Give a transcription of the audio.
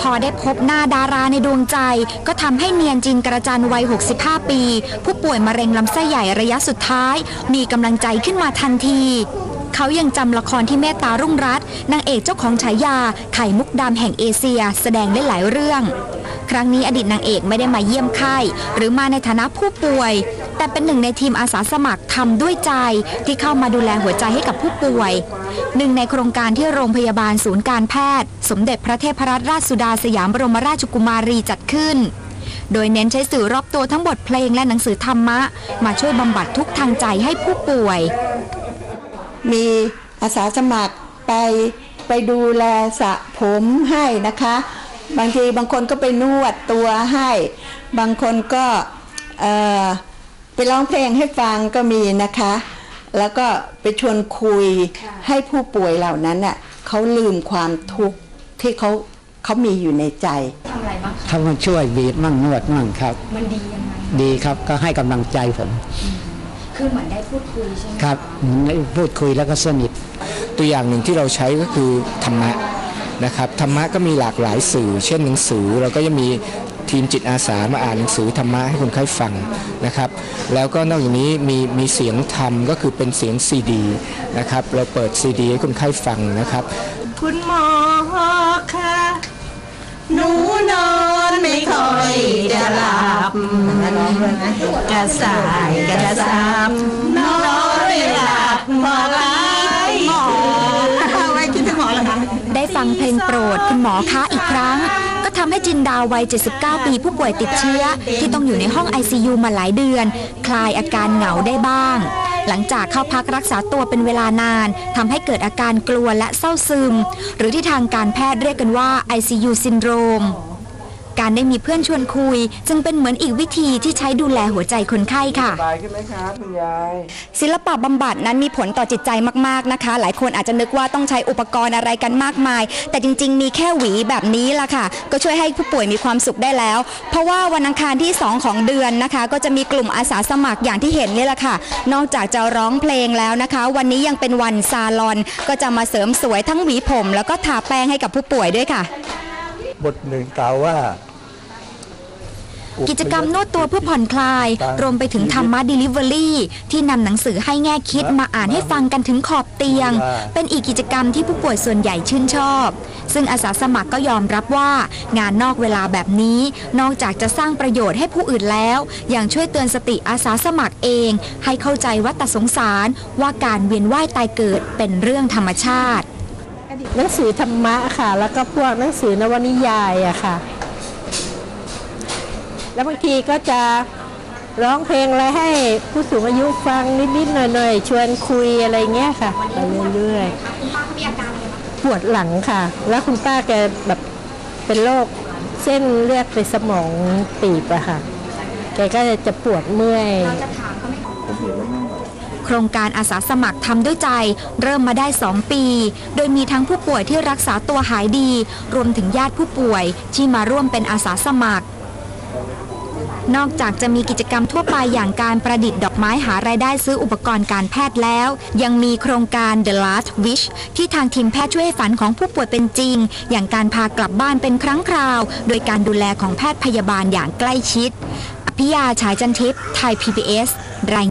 พอได้พบหน้าดาราในดวงใจ ก็ทำให้เนียนจินกระจันวัย 65 ปี ผู้ป่วยมะเร็งลำไส้ใหญ่ระยะสุดท้าย มีกำลังใจขึ้นมาทันที เขายังจำละครที่เมตตารุ่งรัตน์นางเอกเจ้าของฉายา ไข่มุกดำแห่งเอเชีย แสดงได้หลายเรื่อง ครั้งนี้อดีตนางเอกไม่ได้มาเยี่ยมไข้หรือมาในฐานะผู้ป่วย แต่เป็นหนึ่งในทีมอาสาสมัครทำด้วยใจที่เข้ามาดูแลหัวใจให้กับผู้ป่วย หนึ่งในโครงการที่โรงพยาบาลศูนย์การแพทย์ สมเด็จพระเทพรัตนราชสุดาสยามบรมราชกุมารีจัดขึ้น โดยเน้นใช้สื่อรอบตัวทั้งบทเพลงและหนังสือธรรมะ มาช่วยบำบัดทุกทางใจให้ผู้ป่วย มีอาสาสมัครไปไปดูแลสระผมให้นะคะ บางทีบางคนก็ไปนวดตัวให้ บางคนก็เอ่อ ไปร้องเพลงให้ฟังก็มีนะคะ แล้วก็ไปชวนคุยให้ผู้ป่วยเหล่านั้นน่ะเขาลืมความทุกข์ที่เขาเขามีอยู่ในใจถ้ามันช่วยบีบมั่งนวดมั่งครับ มันดียังไงดีครับก็ให้กำลังใจผมคือเหมือนได้พูดคุยใช่ไหมครับได้พูดคุยแล้วก็สนิท ตัวอย่างหนึ่งที่เราใช้ก็คือธรรมะนะครับธรรมะก็มีหลากหลายสื่อ เช่นหนังสือเราก็จะมี ทีมจิตอาสามาอ่านหนังสือธรรมะให้คนไข้ฟังนะครับ แล้วก็นอกจากนี้มีมีเสียงธรรมก็คือเป็นเสียงซีดีนะครับเราเปิดซีดีให้คนไข้ฟังนะครับ คุณหมอคะหนูนอนไม่ค่อยจะหลับกระสายกระซับนอนไม่หลับหมอไรหมอไว้คิดถึงหมอเหรอคะได้ฟังเพลงโปรดคุณหมอคะอีกครั้งก็ ทำให้จินดาวัย 79 ปีผู้ป่วยติดเชื้อ ที่ต้องอยู่ในห้อง ICU มาหลายเดือน คลายอาการเหงาได้บ้าง หลังจากเข้าพักรักษาตัวเป็นเวลานานทำให้เกิดอาการกลัวและเศร้าซึม หรือที่ทางการแพทย์เรียกกันว่า ICU ซินโดรม การได้มีเพื่อนชวนคุย จึงเป็นเหมือนอีกวิธีที่ใช้ดูแลหัวใจคนไข้ค่ะ สบายขึ้นไหมครับคุณยาย ศิลปะบำบัดนั้นมีผลต่อจิตใจมาก ๆ นะคะ หลายคนอาจจะนึกว่าต้องใช้อุปกรณ์อะไรกันมากมาย แต่จริง ๆ มีแค่หวีแบบนี้ล่ะค่ะ ก็ช่วยให้ผู้ป่วยมีความสุขได้แล้ว เพราะว่าวันอังคารที่ 2 ของเดือนนะคะ ก็จะมีกลุ่มอาสาสมัครอย่างที่เห็นนี่แหละค่ะ นอกจากจะร้องเพลงแล้วนะคะ วันนี้ยังเป็นวันซาลอน ก็จะมาเสริมสวยทั้งหวีผม แล้วก็ทาแป้งให้กับผู้ป่วยด้วยค่ะ บทหนึ่งกล่าวว่า กิจกรรมนวดตัวเพื่อผ่อนคลาย รวมไปถึงธรรมะ Delivery ที่นำหนังสือให้แง่คิดมาอ่านให้ฟังกันถึงขอบเตียง เป็นอีกกิจกรรมที่ผู้ป่วยส่วนใหญ่ชื่นชอบ ซึ่งอาสาสมัครก็ยอมรับว่า งานนอกเวลาแบบนี้ นอกจากจะสร้างประโยชน์ให้ผู้อื่นแล้ว ยังช่วยเตือนสติอาสาสมัครเอง ให้เข้าใจวัฏสงสารว่าการเวียนว่ายตายเกิดเป็นเรื่องธรรมชาติ หนังสือธรรมะค่ะ แล้วก็พวกหนังสือนวนิยายอะค่ะ แล้วบางทีก็จะร้องเพลงอะไรให้ผู้สูงอายุฟังนิดๆหน่อยๆชวนคุยอะไรเงี้ยค่ะไปเรื่อยๆปวดหลังค่ะ แล้วคุณป้าแกแบบเป็นโรคเส้นเลือดในสมองตีบอะค่ะ แกก็จะปวดเมื่อย โครงการอาสาสมัครทำด้วยใจ เริ่มมาได้ 2 ปี โดยมีทั้งผู้ป่วยที่รักษาตัวหายดี รวมถึงญาติผู้ป่วยที่มาร่วมเป็นอาสาสมัครนอกจากจะมีกิจกรรมทั่วไปอย่างการประดิษฐ์ดอกไม้หารายได้ซื้ออุปกรณ์การแพทย์แล้ว ยังมีโครงการ The Last Wish ที่ทางทีมแพทย์ช่วยให้ฝันของผู้ป่วยเป็นจริง อย่างการพากลับบ้านเป็นครั้งคราว โดยการดูแลของแพทย์พยาบาลอย่างใกล้ชิด อภิยาฉายจันทิพย์ไทย PBS ราย